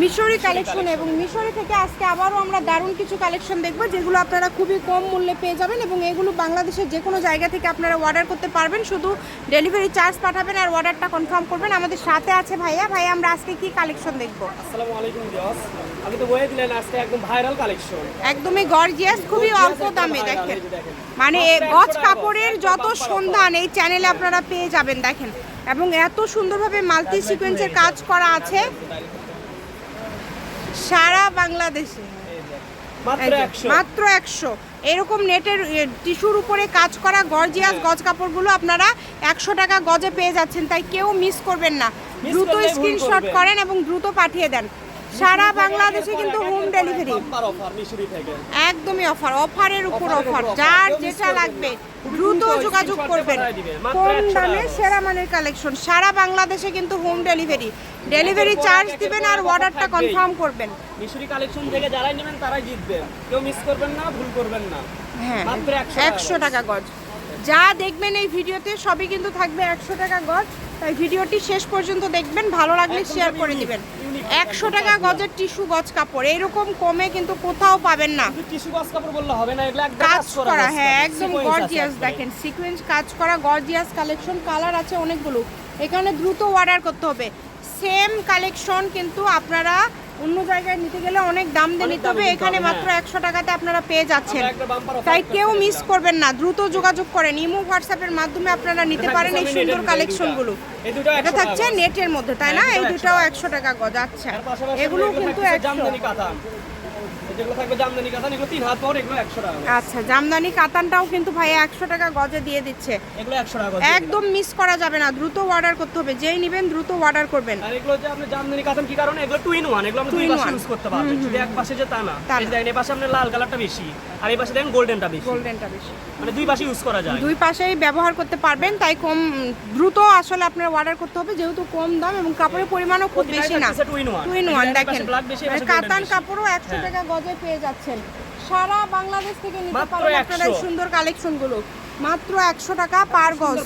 মিশরি কালেকশন এবং মিশরি থেকে আজকে আবারও আমরা দারুণ কিছু কালেকশন দেখব যেগুলো আপনারা খুবই কম মূল্যে পেয়ে যাবেন এবং এগুলো বাংলাদেশের যে কোনো জায়গা থেকে আপনারা অর্ডার করতে পারবেন। শুধু ডেলিভারি চার্জ পাঠাবেন আর অর্ডারটা কনফার্ম করবেন। আমাদের সাথে আছে ভাইয়া। ভাইয়া আমরা আজকে কি কালেকশন দেখব? আসসালামু আলাইকুম জস আপনি তো বলে দিলেন আজকে একদম ভাইরাল কালেকশন একদমই গর্জিয়াস খুবই অল্প দামে দেখেন। মানে গজ কাপড়ের যত সন্ধান এই চ্যানেলে আপনারা পেয়ে যাবেন দেখেন। এবং এত সুন্দরভাবে মাল্টি সিকোয়েন্সের কাজ করা আছে। সারা বাংলাদেশে। মাত্র একশো। এরকম নেটের টিস্যুর উপরে কাজ করা গর্জিয়াস গজ কাপড়গুলো আপনারা একশো টাকা গজে পেয়ে যাচ্ছেন তাই কেউ মিস করবেন না। দ্রুত স্ক্রিনশট করেন এবং দ্রুত পাঠিয়ে দেন। সারা বাংলাদেশে কিন্তু হোম ডেলিভারি একদমই অফার অফারের উপর অফার যার যেটা লাগবে। দ্রুত যোগাযোগ করবেন। কম দামে সেরা মানের কালেকশন সারা বাংলাদেশে কিন্তু হোম ডেলিভারি ডেলিভারি চার্জ দিবেন আর অর্ডারটা কনফার্ম করবেন। মিশরি কালেকশন থেকে যারাই নেবেন তারাই জিতবেন কেউ মিস করবেন না ভুল করবেন না। হ্যাঁ মাত্র 100 টাকা একশো গজ। টাকা গজ। যা দেখবেন এই ভিডিওতে সবই কিন্তু থাকবে একশো টাকা গজ। তাই ভিডিওটি শেষ পর্যন্ত দেখবেন ভালো লাগলে শেয়ার করে দিবেন। একশো টাকা গজের টিস্যু গজ কাপড়। এরকম কমে কিন্তু কোথাও পাবেন না। টিস্যু গজ কাপড় বললে হবে না এগুলো কাজ করা হ্যাঁ একদম গর্জিয়াস দেখেন সিকোয়েন্স কাজ করা গর্জিয়াস কালেকশন কালার আছে অনেকগুলো। এখানে দ্রুত অর্ডার করতে হবে। সেম কালেকশন কিন্তু আপনারা অন্য জায়গায় নিতে গেলে অনেক দাম দিয়ে তবে নিতে হবে। এখানে মাত্র হ্যাঁ। একশো টাকাতে আপনারা পেয়ে যাচ্ছেন। তাই কেউ মিস করবেন না। দ্রুত যোগাযোগ করেন। ইমো হোয়াটসঅ্যাপের মাধ্যমে আপনারা নিতে পারেন এই সুন্দর কালেকশন কালেকশনগুলো এটা থাকছে নেটের মধ্যে তাই না? হ্যাঁ, এই দুটাও একশো টাকা গজ আচ্ছা এগুলো এগুলো কিন্তু একশো। কাতান। আচ্ছা জামদানি কাতানটাও কিন্তু ভাই একশো টাকা গজে দিয়ে দিচ্ছে। এগুলো একশো টাকা করে। একদম মিস করা যাবে না দ্রুত অর্ডার করতে হবে। যেই নেবেন দ্রুত অর্ডার করবেন। আর এগুলো যে আপনি জামদানি কাতান কি কারণে? এগুলো টু ইন ওয়ান এগুলো আপনি দুই পাশে ইউজ করতে পারবেন। শুধু এক পাশে যে তা না। তা না। এই দেখেন এই পাশে আপনার লাল কালারটা বেশি। আর এই পাশে দেখেন গোল্ডেনটা বেশি। গোল্ডেনটা বেশি। মানে দুই পাশে ইউজ করা যায়। দুই পাশেই ব্যবহার করতে পারবেন তাই কম দ্রুত আসলে আপনার অর্ডার করতে হবে যেহেতু কম দাম এবং কাপড়ের পরিমাণও খুব বেশি না। টু ইন ওয়ান দেখেন। মানে golden কাতান কাপড়ও একশো হ্যাঁ। টাকা গজে পেয়ে যাচ্ছেন। সারা বাংলাদেশ থেকে নিতে পারেন আপনারা এই সুন্দর কালেকশনগুলো। মাত্র একশো টাকা পার গজ।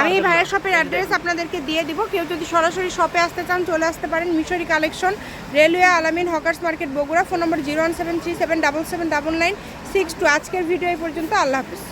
আমি পারবেন। ভাইয়ের শপের অ্যাড্রেস আপনাদেরকে দিয়ে দিব। কেউ যদি সরাসরি শপে আসতে চান চলে আসতে পারেন। Mishri collection railway Alamin hawkers market Bogura. Phone number zero one seven three seven double seven double nine six two. আজকের ভিডিও এই পর্যন্ত। আল্লাহ হাফিজ।